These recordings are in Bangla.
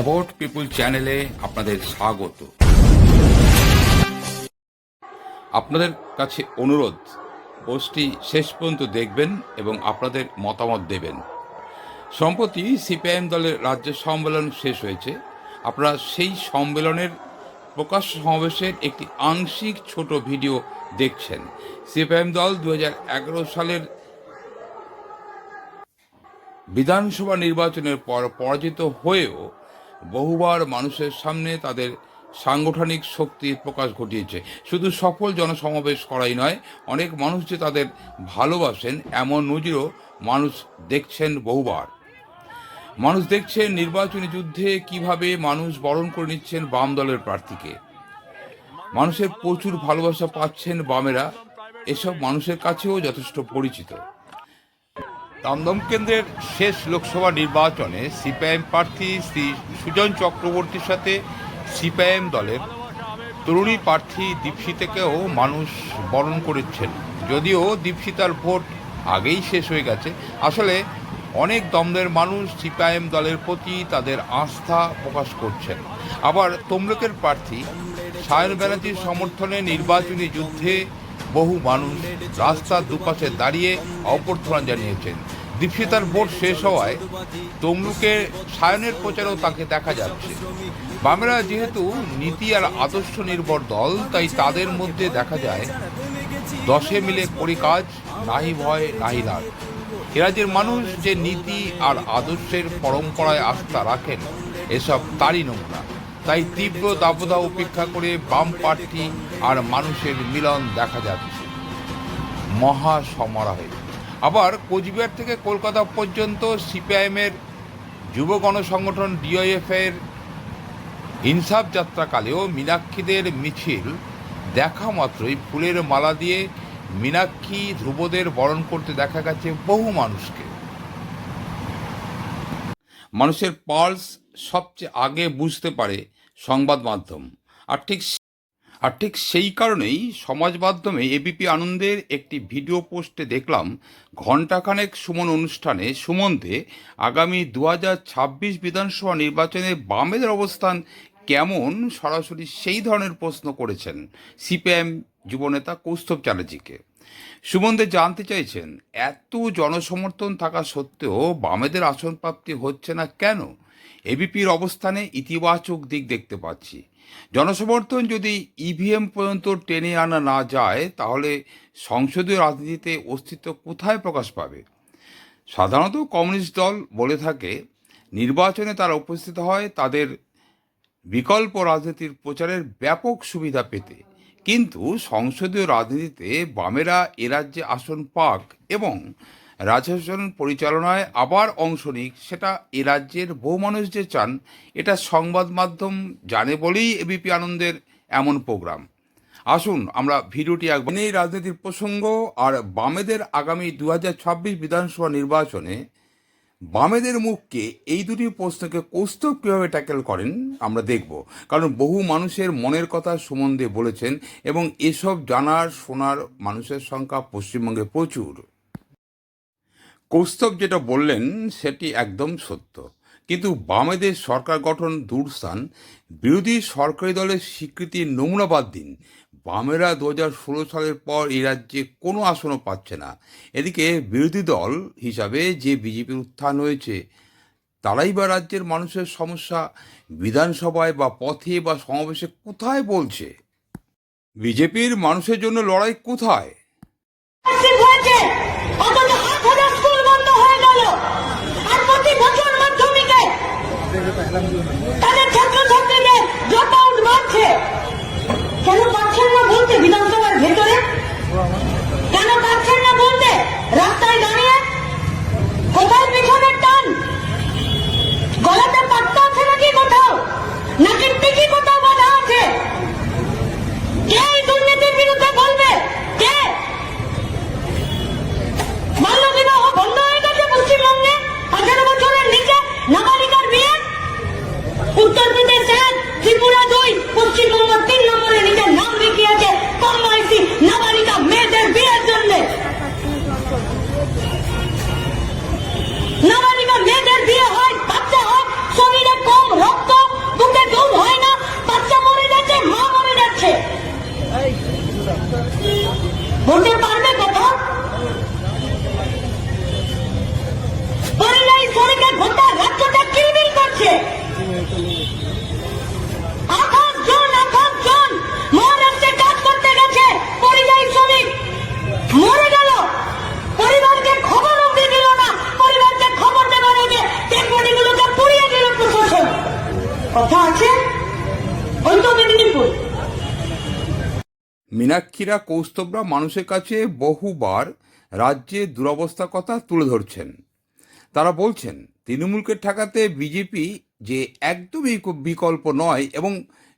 অ্যাবাউট পিপুল চ্যানেলে আপনাদের স্বাগত। আপনাদের কাছে অনুরোধ, পোস্টটি শেষ পর্যন্ত দেখবেন এবং আপনাদের মতামত দেবেন। সম্প্রতি সিপিআইএম দলের রাজ্য সম্মেলন শেষ হয়েছে। আপনারা সেই সম্মেলনের প্রকাশ সমাবেশের একটি আংশিক ছোট ভিডিও দেখছেন। সিপিআইএম দল দু হাজার এগারো সালের বিধানসভা নির্বাচনের পর পরাজিত হয়েও বহুবার মানুষের সামনে তাদের সাংগঠনিক শক্তির প্রকাশ ঘটিয়েছে। শুধু সফল জনসমাবেশ করাই নয়, অনেক মানুষ যে তাদের ভালোবাসেন, এমন নজিরও মানুষ দেখছেন বহুবার। মানুষ দেখছেন নির্বাচনী যুদ্ধে কীভাবে মানুষ বরণ করে নিচ্ছেন বাম দলের প্রার্থীকে। মানুষের প্রচুর ভালোবাসা পাচ্ছেন বামেরা। এসব মানুষের কাছেও যথেষ্ট পরিচিত। দমদম কেন্দ্রের শেষ লোকসভা নির্বাচনে সিপিআইএম প্রার্থী শ্রী সুজন চক্রবর্তীর সাথে সিপিআইএম দলের তরুণী প্রার্থী দীপশিতাকেও মানুষ বরণ করেছেন। যদিও দীপশিতার ভোট আগেই শেষ হয়ে গেছে। আসলে অনেক দমদের মানুষ সিপিআইএম দলের প্রতি তাদের আস্থা প্রকাশ করছেন। আবার তমলুকের প্রার্থী সায়ন ব্যানার্জির সমর্থনে নির্বাচনী যুদ্ধে বহু মানুষ রাস্তার দুপাশে দাঁড়িয়ে অভ্যর্থনা জানিয়েছেন। দীপশিতার ভোট শেষ হওয়ায় তমলুকে সায়নের প্রচারেও তাকে দেখা যাচ্ছে। বামেরা যেহেতু নীতি আর আদর্শ নির্ভর দল, তাই তাদের মধ্যে দেখা যায়, দশে মিলে করি কাজ, নাহি ভয়, নাহি লাভ এরাজ্যের মানুষ যে নীতি আর আদর্শের পরম্পরায় আস্থা রাখেন, এসব তারই নমুনা তাই তীব্র দাবদাহ উপেক্ষা করে বাম প্রার্থী আর মানুষের মিলন দেখা যাচ্ছে। মহা সমারোহে। আবার কোচবিহার থেকে কলকাতা পর্যন্ত সিপিআইএমের যুব গণসংগঠন ডিওএফ এর ইনসাফ যাত্রাকালেও মীনাক্ষীদের মিছিল দেখা মাত্রই ফুলের মালা দিয়ে মীনাক্ষী ধ্রুবদের বরণ করতে দেখা গেছে বহু মানুষকে। মানুষের পালস সবচেয়ে আগে বুঝতে পারে সংবাদ মাধ্যম। আর ঠিক আর ঠিক সেই কারণেই সমাজ মাধ্যমে এবিপি আনন্দের একটি ভিডিও পোস্টে দেখলাম, ঘণ্টাখানেক সুমন অনুষ্ঠানে সুমন্তে আগামী দু ছাব্বিশ বিধানসভা নির্বাচনে বামেদের অবস্থান কেমন সরাসরি সেই ধরনের প্রশ্ন করেছেন সিপিআইএম যুবনেতা কৌস্তব চ্যাটার্জিকে। সুমনদে জানতে চাইছেন, এত জনসমর্থন থাকা সত্ত্বেও বামেদের আসন প্রাপ্তি হচ্ছে না কেন? এবিপির অবস্থানে ইতিবাচক দিক দেখতে পাচ্ছি। জনসমর্থন যদি ইভিএম পর্যন্ত টেনে আনা না যায়, তাহলে সংসদীয় রাজনীতিতে অস্তিত্ব কোথায় প্রকাশ পাবে? সাধারণত কমিউনিস্ট দল বলে থাকে, নির্বাচনে তারা উপস্থিত হয় তাদের বিকল্প রাজনীতির প্রচারের ব্যাপক সুবিধা পেতে। কিন্তু সংসদীয় রাজনীতিতে বামেরা এ রাজ্যে আসন পাক এবং রাজশাসন পরিচালনায় আবার অংশ নিক, সেটা এ রাজ্যের বহু মানুষ যে চান, এটা সংবাদ মাধ্যম জানে বলেই এবিপি আনন্দের এমন প্রোগ্রাম। আসুন, আমরা ভিডিওটি একবার এই রাজনীতির প্রসঙ্গ, আর বামেদের আগামী দু হাজার ছাব্বিশ বিধানসভা নির্বাচনে বামেদের মুখকে এই দুটি প্রশ্নকে কৌস্তব কীভাবে ট্যাকেল করেন, আমরা দেখব। কারণ বহু মানুষের মনের কথা সুমন্দে বলেছেন, এবং এসব জানার, শোনার মানুষের সংখ্যা পশ্চিমবঙ্গে প্রচুর। কৌস্তব যেটা বললেন, সেটি একদম সত্য। কিন্তু বামেদের সরকার গঠন দূরস্থান, বিরোধী সরকারি দলের স্বীকৃতির নমুনা বাদ দিন। বামেরা দু হাজার ষোলো সালের পর এই রাজ্যে কোনো আসনও পাচ্ছে না। এদিকে বিরোধী দল হিসাবে যে বিজেপির উত্থান হয়েছে, তারাই বা রাজ্যের মানুষের সমস্যা, বিধানসভায় বা পথে বা সমাবেশে কোথায় বলছে? বিজেপির মানুষের জন্য লড়াই কোথায় ঠিক হয়েছে অথচ আট হাজার স্কুল বন্ধ হয়ে গেল আর প্রতি বছর মাধ্যমিকে তাদের মীনাক্ষীরা কৌস্তবরা মানুষের কাছে বহুবার রাজ্যে দুরবস্থার কথা তুলে ধরছেন। তারা বলছেন, তৃণমূলকে ঠেকাতে বিজেপি যে একদমই বিকল্প নয় এবং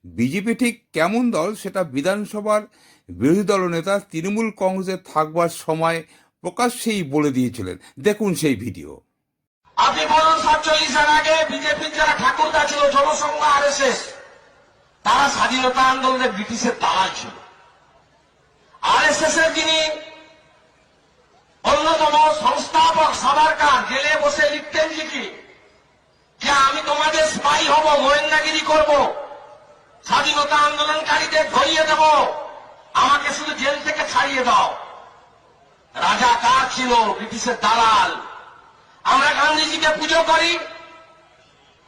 বিজেপি ঠিক কেমন দল সেটা বিধানসভার বিরোধী দলনেতা তৃণমূল কংগ্রেসে থাকবার সময় প্রকাশ্যেই বলে দিয়েছিলেন। দেখুন সেই ভিডিও। আপনি বলুন সাতচল্লিশের আগে বিজেপির যারা ঠাকুরদা ছিল জনসংঘ আর তারা স্বাধীনতা আন্দোলনে ব্রিটিশের দালাল ছিল। আর এর যিনি অন্যতম সংস্থাপক সাবারকার জেলে বসে লিখতেন লিখি, যে আমি তোমাদের স্পাই হব গোয়েন্দাগিরি করব, স্বাধীনতা আন্দোলনকারীদের ধরিয়ে দেব, আমাকে শুধু জেল থেকে ছাড়িয়ে দাও। রাজা কার ছিল? ব্রিটিশের দালাল। আমরা গান্ধীজিকে পুজো করি,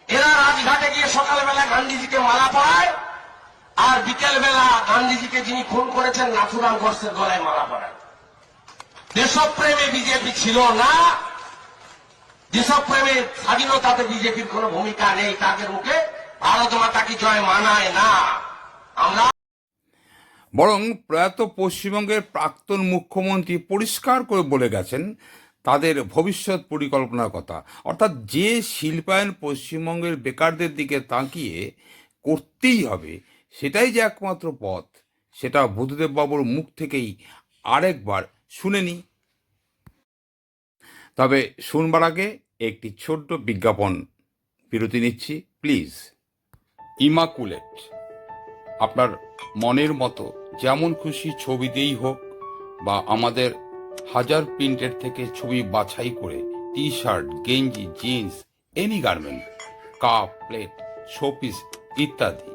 এরা রাজঘাটে গিয়ে সকালবেলা গান্ধীজিকে মালা পরায় আর বিকেল বেলা গান্ধীজিকে যিনি খুন করেছেন, নাথুরাম গোডসের গলায় মালা পরায়। দেশপ্রেমে বিজেপি ছিল না। দেশপ্রেমে স্বাধীনতাতে বিজেপির কোনো ভূমিকা নেই তাদের মুখে। ভারত মাতা কি জয় মানায় না? আমরা বরং প্রয়াত পশ্চিমবঙ্গের প্রাক্তন মুখ্যমন্ত্রী পরিষ্কার করে বলে গেছেন, তাদের ভবিষ্যৎ পরিকল্পনার কথা। অর্থাৎ যে শিল্পায়ন পশ্চিমবঙ্গের বেকারদের দিকে তাকিয়ে করতেই হবে সেটাই যে একমাত্র পথ, সেটা বুদ্ধদেব বাবুর মুখ থেকেই আরেকবার শুনে নি তবে শুনবার আগে একটি ছোট্ট বিজ্ঞাপন বিরতি নিচ্ছি, প্লিজ। ইমাকুলেট, আপনার মনের মতো যেমন খুশি ছবিতেই হোক বা আমাদের হাজার প্রিন্টের থেকে ছবি বাছাই করে টি শার্ট গেঞ্জি, jeans, any garment, cup, plate, showpiece ইত্যাদি।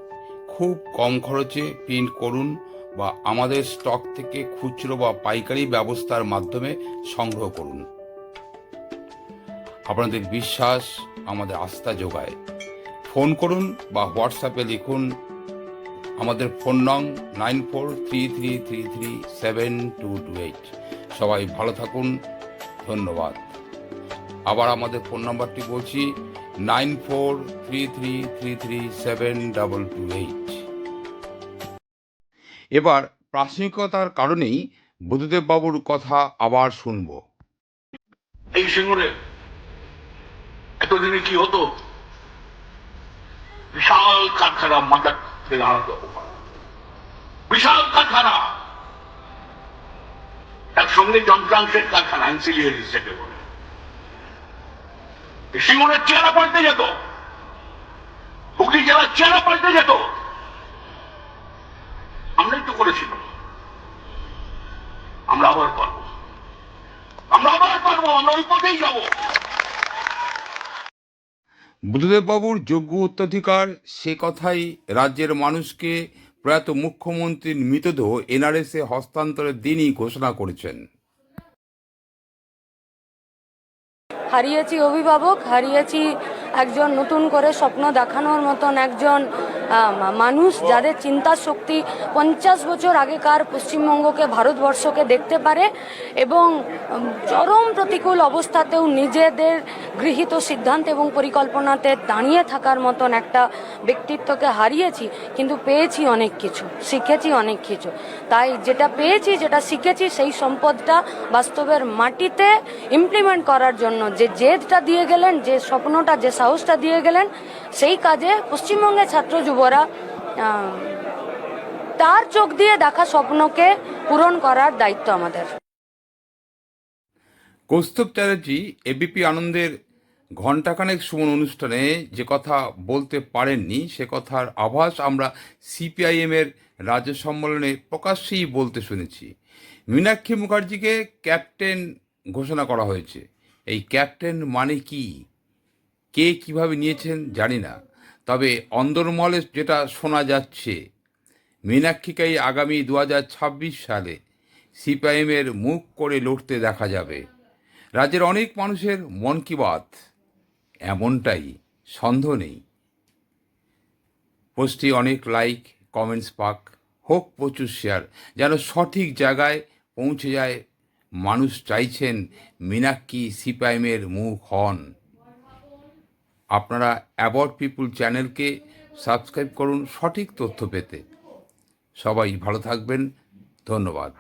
খুব কম খরচে প্রিন্ট করুন বা আমাদের স্টক থেকে খুচরো বা পাইকারি ব্যবস্থার মাধ্যমে সংগ্রহ করুন। আপনাদের বিশ্বাস আমাদের আস্থা যোগায়। ফোন করুন বা হোয়াটসঅ্যাপে লিখুন, আমাদের ফোন নং nine four three three three three seven two two eight সবাই ভালো থাকুন, ধন্যবাদ। আবার আমাদের ফোন নাম্বারটি বলছি nine four three three three three seven double two eight. এবার প্রাসঙ্গিকতার কারণেই বুদ্ধদেব বাবুর কথা আবার শুনব। এই সিঙ্গুরে এতদিনে কি হতো? বিশাল কারখানা মাদার। বিশাল কারখানা। একসঙ্গে যন্ত্রাংশের কারখানা অ্যান্সিলিয়ারি যেটা বলে। সিঙ্গুরের চেহারা পাল্টে যেত। হুগলি জেলার চেহারা পাল্টে যেত। আমরাই তো করেছিলাম আমরা আবার পারব। আমরা আবার পারব, আমরা ওই পথেই যাব। বুদ্ধদেব বাবুর যোগ্য উত্তরাধিকার, সে কথাই রাজ্যের মানুষকে প্রয়াত মুখ্যমন্ত্রীর মৃতদেহ এনআরএসে হস্তান্তরের দিনই ঘোষণা করেছেন। হারিয়েছি অভিভাবক হারিয়েছি একজন নতুন করে স্বপ্ন দেখানোর মতন একজন মানুষ যাদের চিন্তা শক্তি পঞ্চাশ বছর আগেকার পশ্চিমবঙ্গকে, ভারতবর্ষকে দেখতে পারে এবং চরম প্রতিকূল অবস্থাতেও নিজেদের গৃহীত সিদ্ধান্ত এবং পরিকল্পনাতে দাঁড়িয়ে থাকার মতন একটা ব্যক্তিত্বকে হারিয়েছি, কিন্তু পেয়েছি অনেক কিছু, শিখেছি অনেক কিছু। তাই যেটা পেয়েছি, যেটা শিখেছি, সেই সম্পদটা বাস্তবের মাটিতে ইমপ্লিমেন্ট করার জন্য যে জেদটা দিয়ে গেলেন, যে স্বপ্নটা, যে সাহসটা দিয়ে গেলেন সেই কাজে পশ্চিমবঙ্গের ছাত্র যুবরা তার চোখ দিয়ে দেখা স্বপ্নকে পূরণ করার দায়িত্ব আমাদের। কৌস্তব চ্যাটার্জি এবিপি আনন্দের ঘণ্টাখানেক সুমন অনুষ্ঠানে যে কথা বলতে পারেননি, সে কথার আভাস আমরা সিপিআইএমের রাজ্য সম্মেলনে প্রকাশ্যেই বলতে শুনেছি। মীনাক্ষী মুখার্জিকে ক্যাপ্টেন ঘোষণা করা হয়েছে। এই ক্যাপ্টেন মানে কি? কে কীভাবে নিয়েছেন জানি না। তবে অন্দরমহলে যেটা শোনা যাচ্ছে, মীনাক্ষীকেই আগামী দু হাজার ছাব্বিশ সালে সিপিআইএমের মুখ করে লড়তে দেখা যাবে। রাজ্যের অনেক মানুষের মন কি বাত? এমনটাই, সন্দেহ নেই। পোস্টটি অনেক লাইক, কমেন্টস পাক, হোক প্রচুর শেয়ার, যেন সঠিক জায়গায় পৌঁছে যায়। মানুষ চাইছেন মীনাক্ষী সিপাইমের মুখ হন। আপনারা অ্যাবর্ড পিপুল চ্যানেলকে সাবস্ক্রাইব করুন সঠিক তথ্য পেতে। সবাই ভালো থাকবেন। ধন্যবাদ।